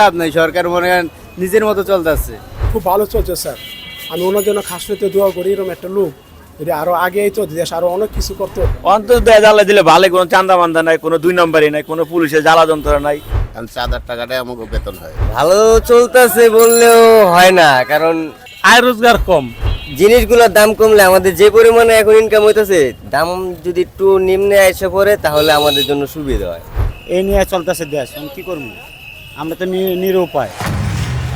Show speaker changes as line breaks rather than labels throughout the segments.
লাভ নাই সরকার মনে করেন নিজের মতো চলতেছে।
খুব ভালো চলছে স্যার। আমি ওনার জন্য খাসনিতে দোয়া করি এরকম একটা লোক। যদি আরও আগেই তো দেশ আরও অনেক কিছু করতো
অন্তত দেয় জ্বালা দিলে ভালো কোনো চান্দা মান্দা নাই কোনো দুই নম্বরই নাই কোনো পুলিশের জ্বালা যন্ত্রণা নাই।
কারণ চাঁদার টাকাটাই আমাকে বেতন হয়।
ভালো চলতেছে বললেও হয় না কারণ
আয় রোজগার কম।
জিনিসগুলোর দাম কমলে আমাদের যে পরিমাণে এখন ইনকাম হইতেছে দাম যদি একটু নিম্নে এসে পড়ে তাহলে আমাদের জন্য সুবিধা হয়।
এই নিয়ে চলতেছে দেশ এখন কি করব? আমরা তো নিরুপায়।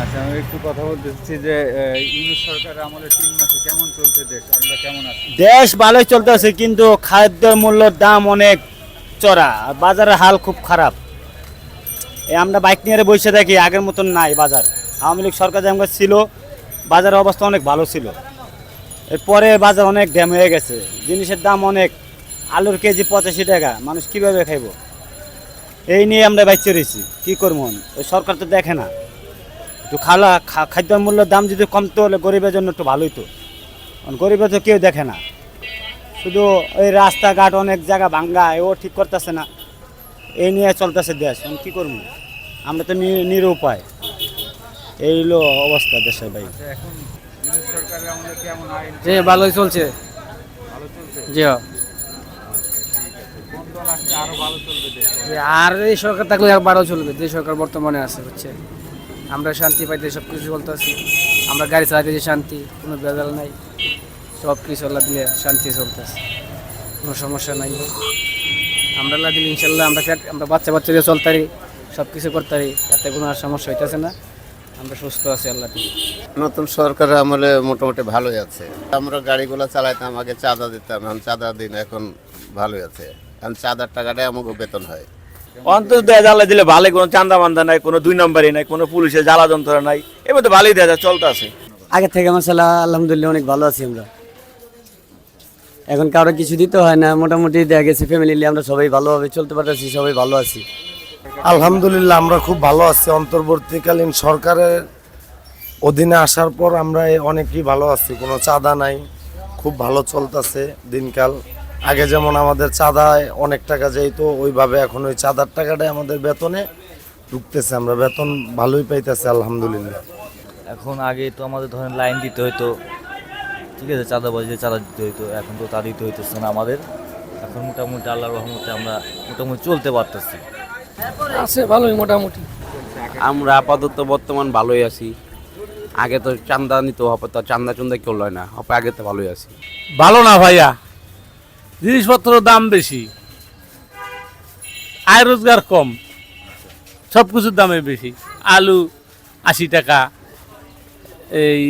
আচ্ছা আমি একটু কথা বলতে চাচ্ছি যে ইউনিট সরকারের আমলে তিন মাসে কেমন চলছে দেশ? আমরা কেমন আছি?
দেশ ভালোই চলতেছে কিন্তু খাদ্য মূল্যের দাম অনেক চড়া আর বাজারের হাল খুব খারাপ। এই আমরা বাইক নিয়ে বসে থাকি আগের মতন নাই বাজার। আওয়ামী লীগ সরকার যেমন ছিল বাজারের অবস্থা অনেক ভালো ছিল। এরপরে বাজার অনেক ড্যাম হয়ে গেছে জিনিসের দাম অনেক। আলুর কেজি পঁচাশি টাকা মানুষ কীভাবে খাইব? এই নিয়ে আমরা বাইচে রয়েছি। কি করব ওই সরকার তো দেখে না। একটু খালা খা- খাদ্য মূল্যের দাম যদি কমতো হলে গরিবের জন্য একটু ভালোই তো। কারণ গরিবের তো কেউ দেখে না। শুধু ওই রাস্তাঘাট অনেক জায়গা ভাঙ্গা ও ঠিক করতেছে না। এই নিয়ে চলতেছে দেশ। এখন কী করব? আমরা তো নি- নিরুপায়। এই হলো অবস্থা দেশের ভাই
আইন?
জি ভালোই চলছে।
ভালো চলছে?
জি হ্যাঁ।
কোন দল আসলে আরও ভালো চলবে
আর এই সরকার থাকলে একবারও চলবে যে সরকার বর্তমানে আছে হচ্ছে। আমরা শান্তি পাইতে সব কিছু চলতে আছি আমরা গাড়ি চালাইতে যে শান্তি কোনো বেজাল নাই। সব কিছু আল্লাহ দিলে শান্তি চলতেছে কোনো সমস্যা নাই। আমরা আল্লাহ দিলে ইনশাল্লাহ আমরা আমরা বাচ্চা বাচ্চাদের চলতারি সব কিছু করতারি তাতে কোনো আর সমস্যা হইতেছে না। আমরা সুস্থ আছি আল্লাহ দিলে।
নতুন সরকার আমলে মোটামুটি ভালোই আছে। আমরা গাড়িগুলো চালাইতাম আগে চাঁদা দিতাম এখন চাঁদা দিন এখন ভালোই আছে। কারণ চাঁদার টাকাটাই আমাকে বেতন হয়।
অন্তত দেয় জ্বালা দিলে ভালো কোনো চান্দা মান্দা নাই কোনো দুই নম্বরই নাই কোনো পুলিশের জ্বালা যন্ত্রণা নাই এবার তো ভালোই দেয় চলতে আছে।
আগে থেকে মশালা আলহামদুলিল্লাহ অনেক ভালো আছি আমরা। এখন কারও কিছু দিতে হয় না মোটামুটি দেখা গেছে ফ্যামিলি আমরা সবাই ভালোভাবে চলতে পারতেছি সবাই ভালো আছি।
আলহামদুলিল্লাহ আমরা খুব ভালো আছি। অন্তর্বর্তীকালীন সরকারের অধীনে আসার পর আমরা অনেকই ভালো আছি। কোনো চাঁদা নাই খুব ভালো চলতেছে দিনকাল। আগে যেমন আমাদের চাঁদায় অনেক টাকা যেত ওইভাবে এখন ওই চাঁদার টাকাটাই আমাদের বেতনে ঢুকতেছে। আমরা বেতন ভালোই পাইতেছি আলহামদুলিল্লাহ।
এখন আগে তো আমাদের ধরেন লাইন দিতে হতো ঠিক আছে চাঁদাবাজি চাঁদা দিতে হতো এখন তো তা দিতে হইতেছে না আমাদের। এখন মোটামুটি আল্লাহ রহমতে আমরা মোটামুটি চলতে পারতেছি।
আছে ভালোই মোটামুটি।
আমরা আপাতত বর্তমান ভালোই আছি। আগে তো চান্দা নিতে হবে তো চান্দা চন্দা কেউ লয় না আগে তো ভালোই আছি।
ভালো না ভাইয়া? জিনিসপত্রের দাম বেশি আয় রোজগার কম সব কিছুর দামে বেশি। আলু আশি টাকা এই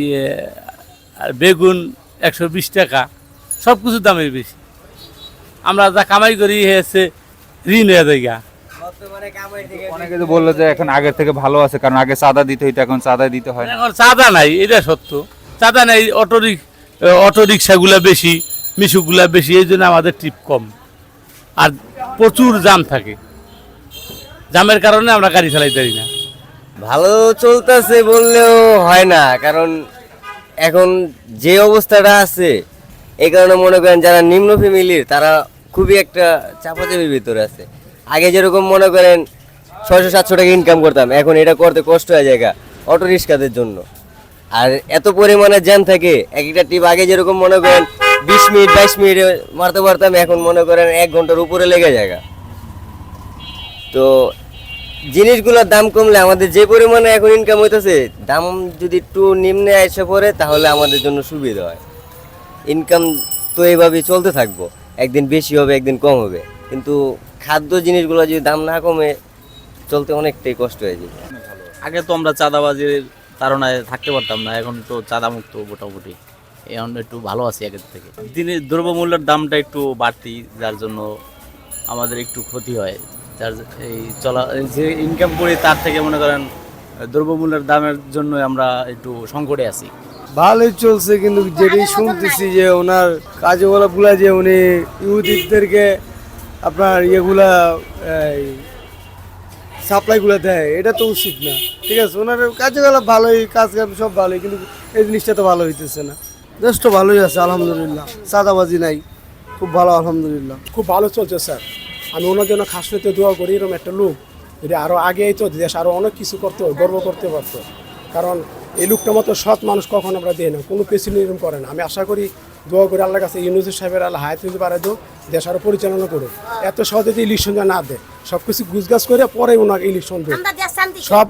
বেগুন একশো বিশ টাকা সব কিছুর দামে বেশি। আমরা যা কামাই করি হয়েছে ঋণ হয়ে যায় গা।
অনেকে তো বলল যে এখন আগের থেকে ভালো আছে কারণ আগে চাঁদা দিতে হইতো এখন চাঁদা দিতে হয় না।
এখন চাঁদা নাই এটা সত্য। চাঁদা নাই অটো অটো রিক্সাগুলা বেশি মিশুগুলা বেশি, এই জন্য আমাদের ট্রিপ কম। আর প্রচুর জাম থাকে। জামের কারণে আমরা গাড়ি চালাইতে পারি না।
ভালো চলতেছে বললেও হয় না, কারণ এখন যে অবস্থাটা আছে, এই কারণে মনে করেন যারা নিম্ন ফ্যামিলির তারা খুবই একটা চাপাচাপির ভিতরে আছে। আগে যেরকম মনে করেন ছয়শো, সাতশো টাকা ইনকাম করতাম, এখন এটা করতে কষ্ট হয়ে যায় অটো রিক্সাদের জন্য। আর এত পরিমাণে জ্যাম থাকে, এক একটা টিপ আগে যেরকম মনে করেন বিশ মিনিট, বাইশ মিনিটে মারতে পারতাম, এখন মনে করেন এক ঘণ্টার উপরে লেগে যায় তো জিনিসগুলোর দাম কমলে আমাদের যে পরিমাণে এখন ইনকাম হইতেছে, দাম যদি একটু নিম্নে এসে পড়ে, তাহলে আমাদের জন্য সুবিধা হয়। ইনকাম তো এইভাবেই চলতে থাকব। একদিন বেশি হবে, একদিন কম হবে। কিন্তু খাদ্য জিনিসগুলো যদি দাম না কমে, চলতে অনেকটাই কষ্ট হয়ে যায়।
আগে তো আমরা চাঁদাবাজির তাড়নায় থাকতে পারতাম না, এখন তো চাঁদা মুক্ত মোটামুটি। এখন একটু ভালো আছি আগের থেকে। দিনের দ্রব্যমূল্যের দামটা একটু বাড়তি যার জন্য আমাদের একটু ক্ষতি হয়। যার এই চলা যে ইনকাম করি তার থেকে মনে করেন দ্রব্যমূল্যের দামের জন্য আমরা একটু সংকটে আছি।
ভালোই চলছে কিন্তু যেটি শুনতেছি যে ওনার কাজগুলা যে উনি ইহুদিদেরকে আপনার ইয়েগুলা সাপ্লাইগুলো দেয় এটা তো উচিত না। ঠিক আছে ওনার কাজগুলো ভালোই কাজ কাম সব ভালোই কিন্তু এই জিনিসটা তো ভালো হইতেছে না। দেশ তো ভালোই আছে আলহামদুলিল্লাহ। সাদাবাজি নাই খুব ভালো আলহামদুলিল্লাহ।
খুব ভালো চলছে স্যার। আমি ওনার জন্য খাস নিতে দোয়া করি এরকম একটা লোক। যদি আরও আগে এই তো দেশ আরও অনেক কিছু করতে গর্ব করতে পারতো। কারণ এই লোকটা মতো সৎ মানুষ কখন আমরা দিই না কোনো পেছনে এরকম করে না। আমি আশা করি দোয়া করে আল্লাহ কাছে ইউনুস সাহেবের আল্লাহ হায়াত দিতে পারে তো দেশ আরও পরিচালনা করে এত সহজে যে ইলেকশন যেন না দেয় সব কিছু গুছগাছ করে পরে ওনাকে ইলেকশন দেয়। সব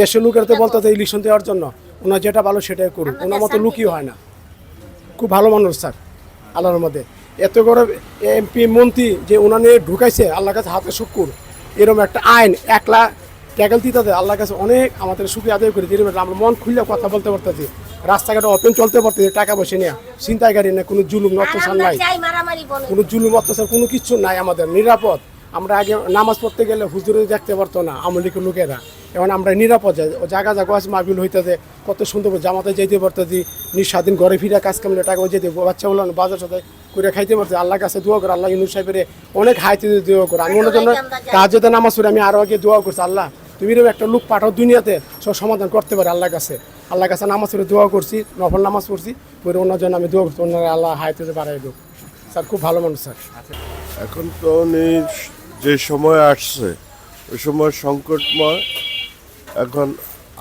দেশের লোকের তো বলতে ইলেকশন দেওয়ার জন্য ওনার যেটা ভালো সেটাই করুক। ওনার মতো লুকিও হয় না। খুব ভালো মানুষ স্যার আল্লাহর মধ্যে এত করে এমপি মন্ত্রী যে ওনা নিয়ে ঢুকাইছে আল্লাহর কাছে হাতে শুকুর এরকম একটা আইন একলা ট্যাকেল দিতে আল্লাহর কাছে অনেক আমাদের সুখী আদায় করি এরকম আমরা মন খুললে কথা বলতে পারতেছি রাস্তাঘাটে ওপেন চলতে পারতেছি টাকা পয়সা নিয়ে চিন্তায় গাড়ি না কোনো জুলুম অত্যাচার নাই। কোনো জুলুম অত্যাচার কোনো কিছু নাই আমাদের নিরাপদ। আমরা আগে নামাজ পড়তে গেলে হুজুরে দেখতে পারতো না আমলিকের লোকেরা। এখন আমরা নিরাপদ জায়গা জায়গা আছে মাহবিল হইতেছে, কত সুন্দর করে জামাতে যেতে পারতেছি নিঃস্বাধীন ঘরে ফিরে কাজ কামলে টাকা যেতে, বাচ্চা বললাম বাজার সাথে করে খাইতে পারছে আল্লাহ কাছে দোয়া করে, আল্লাহ ইউনুস সাহেবের অনেক হাইতে দোয়া করে। আমি ওনার জন্য তাহাজতে নামাজ পড়ে আমি আরও আগে দোয়া করছি, আল্লাহ তুমি একটা লোক পাঠাও দুনিয়াতে সব সমাধান করতে পারে আল্লাহ কাছে। আল্লাহ কাছে নামাজ পড়ে দোয়া করছি, নফল নামাজ পড়ছি, পরে ওনার জন্য আমি দোয়া করছি ওনারা আল্লাহ হাইতে বাড়াই দেব স্যার, খুব ভালো মানুষ, স্যার।
এখন তো উনি যে সময় আসছে, ওই সময় সংকটময়। এখন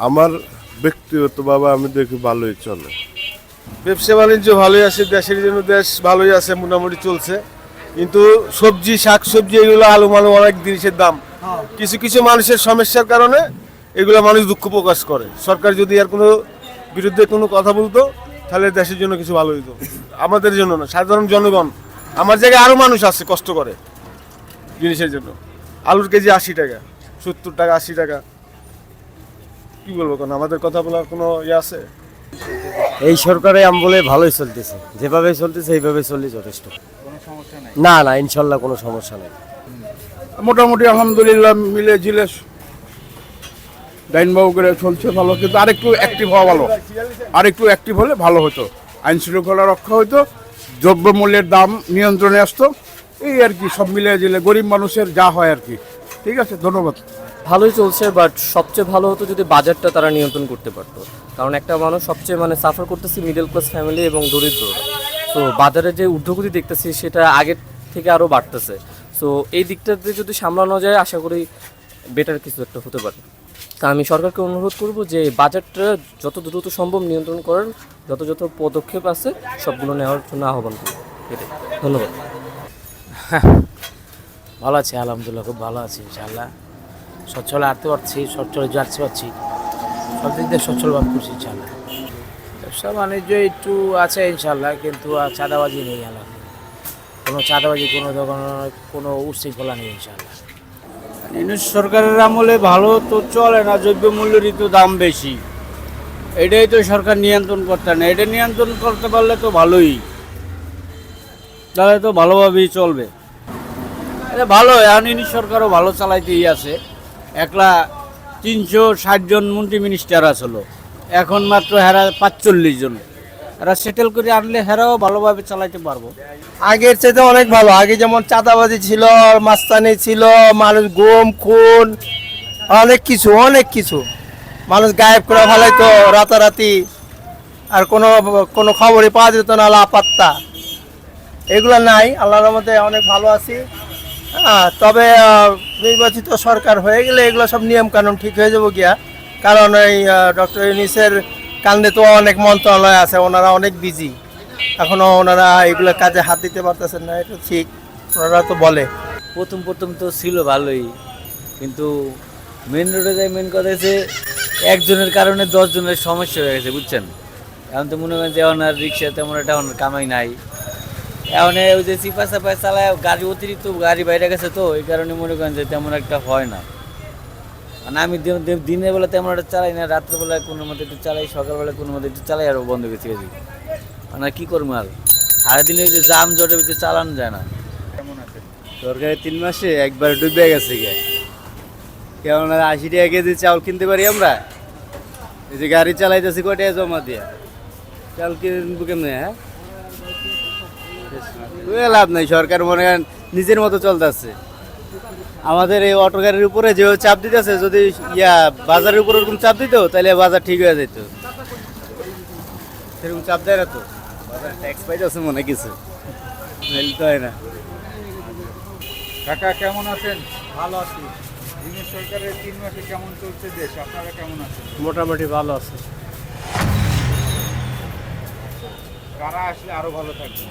আমার ব্যক্তিগতভাবে আমি দেখি ভালোই চলে।
ব্যবসা বাণিজ্য ভালোই আছে, দেশের জন্য দেশ ভালোই আছে, মোটামুটি চলছে। কিন্তু সবজি শাক সবজি এগুলো আলু মালু অনেক জিনিসের দাম। কিছু কিছু মানুষের সমস্যার কারণে এগুলো মানুষ দুঃখ প্রকাশ করে। সরকার যদি আর কোনো বিরুদ্ধে কোনো কথা বলতো, তাহলে দেশের জন্য কিছু ভালো হতো আমাদের জন্য না, সাধারণ জনগণ। আমার জায়গায় আরও মানুষ আছে, কষ্ট করে। জিনিসের জন্য। আলুর কেজি আশি টাকা সত্তর টাকা আশি টাকা। কি বলব কেন? আমাদের কথা বলার কোনো ইয়ে আছে?
এই সরকারে আম বলে ভালোই চলতেছে। যেভাবে চলতেছে এইভাবে চললে যথেষ্ট। না না ইনশাল্লাহ কোনো সমস্যা নেই।
মোটামুটি আলহামদুলিল্লাহ মিলে জিলে ডাইনবাবু করে চলছে ভালো কিন্তু আরেকটু অ্যাক্টিভ হওয়া ভালো। আরেকটু অ্যাক্টিভ হলে ভালো হতো। আইন শৃঙ্খলা রক্ষা হতো দ্রব্যমূল্যের দাম নিয়ন্ত্রণে আসতো। এই আর কি, সব মিলে জিলে গরিব মানুষের যা হয় আর কি। ঠিক আছে, ধন্যবাদ।
ভালোই চলছে বাট সবচেয়ে ভালো হতো যদি বাজারটা তারা নিয়ন্ত্রণ করতে পারতো। কারণ একটা মানুষ সবচেয়ে মানে সাফার করতেছে মিডল ক্লাস ফ্যামিলি এবং দরিদ্র। তো বাজারে যে ঊর্ধ্বগতি দেখতেছি, সেটা আগের থেকে আরও বাড়তেছে। সো এই দিকটাতে যদি সামলানো যায়, আশা করি বেটার কিছু একটা হতে পারে। তা আমি সরকারকে অনুরোধ করব যে, বাজারটা যত দ্রুত সম্ভব নিয়ন্ত্রণ করার যত যত পদক্ষেপ আছে, সবগুলো নেওয়ার জন্য আহ্বান করব। এটাই। ধন্যবাদ।
ভালো আছি, আলহামদুলিল্লাহ, খুব ভালো আছে ইনশাল্লাহ সচ্ছলে আনতে পারছি সচ্ছলে যাচ্ছি পারছি। সব দিক দিয়ে সচ্ছল ভাব করছি, ইনশাআল্লাহ। ব্যবসা বাণিজ্য একটু আছে ইনশাল্লাহ কিন্তু আর চাঁদাবাজি নেই আলাদা কোনো চাঁদাবাজি, কোনো ধরনের কোনো উচ্ছৃঙ্খলা নেই ইনশাল্লাহ ইউনিট সরকারের আমলে ভালো তো চলে না, দ্রব্য মূল্যেরই তো দাম বেশি। এটাই তো সরকার নিয়ন্ত্রণ করতে না। এটা নিয়ন্ত্রণ করতে পারলে তো ভালোই। তাহলে তো ভালোভাবেই চলবে। ভালো ইনি সরকারও ভালো চালাইতেই আছে। একলা তিনশো ষাট জন মন্ত্রী মিনিস্টার আসলো। এখন মাত্র হেরা পাঁচচল্লিশ জন। এরা সেটেল করে আনলে হেরাও ভালোভাবে চালাইতে পারব।
আগের চাইতে অনেক ভালো। আগে যেমন চাঁদাবাজি ছিল, মাস্তানি ছিল, মানুষ গুম, খুন, অনেক কিছু অনেক কিছু। মানুষ গায়েব করে ফেলাইতো, রাতারাতি। আর কোনো কোনো খবরই পাওয়া যেত না, লাপাত্তা। এগুলো নাই, আল্লাহর মধ্যে অনেক ভালো আছি। হ্যাঁ তবে নির্বাচিত সরকার হয়ে গেলে এগুলো সব নিয়ম কানুন ঠিক হয়ে যাব গিয়া। কারণ এই ডক্টর ইউনিসের কান্দে তো অনেক মন্ত্রণালয় আছে, ওনারা অনেক বিজি এখনও ওনারা এগুলো কাজে হাত দিতে পারতেছেন না, এটা ঠিক। ওনারা তো বলে।
প্রথম প্রথম তো ছিল ভালোই, কিন্তু মেন রোডে যাই মেন কথা হচ্ছে একজনের কারণে দশ জনের সমস্যা হয়ে গেছে, বুঝছেন? এখন তো মনে করেন যে আর রিক্সা তেমন একটা এখন কামাই নাই। এখন ওই যে চিপা চাপা চালায়, গাড়ি অতিরিক্ত গাড়ি বাইরে গেছে তো, এই কারণে মনে করেন যে তেমন একটা হয় না। মানে আমি দিন- দিন- দিনের বেলা তেমন একটা চালাই না রাত্রেবেলায় কোনো মতো একটু চালাই, সকালবেলা কোনো মতো একটু চালাই, আর বন্ধ গেছে গেছি মানে কি করব আর? সারাদিনে যে জাম জটের ভিতরে চালানো যায় না। সরকারের তিন মাসে একবার ডুবে গেছে গে কেমন আশি টাকা কেজি চাউল কিনতে পারি আমরা? এই যে গাড়ি চালাইতেছি কয়টা জমা দিয়ে? চাউল কিনবো কেমনে হ্যাঁ? লাভ নাই সরকার মনে করেন নিজের মতো চলতেছে। আমাদের এই অটো গাড়ির উপরে যে চাপ দিতেছে যদি ইয়া বাজারের উপর ওরকম চাপ দিত তাহলে বাজার ঠিক হয়ে যেত। সেরকম চাপ দেয় না তো। বাজার ট্যাক্স পাইতেছে মনে হয় কিছু তো হয় না।
কাকা কেমন আছেন?
ভালো আছি।
ইউনিট সরকারের তিন মাসে কেমন চলছে দেশ? আপনারা কেমন আছেন?
মোটামুটি ভালো আছে।
কারা আসলে আরও ভালো থাকবে?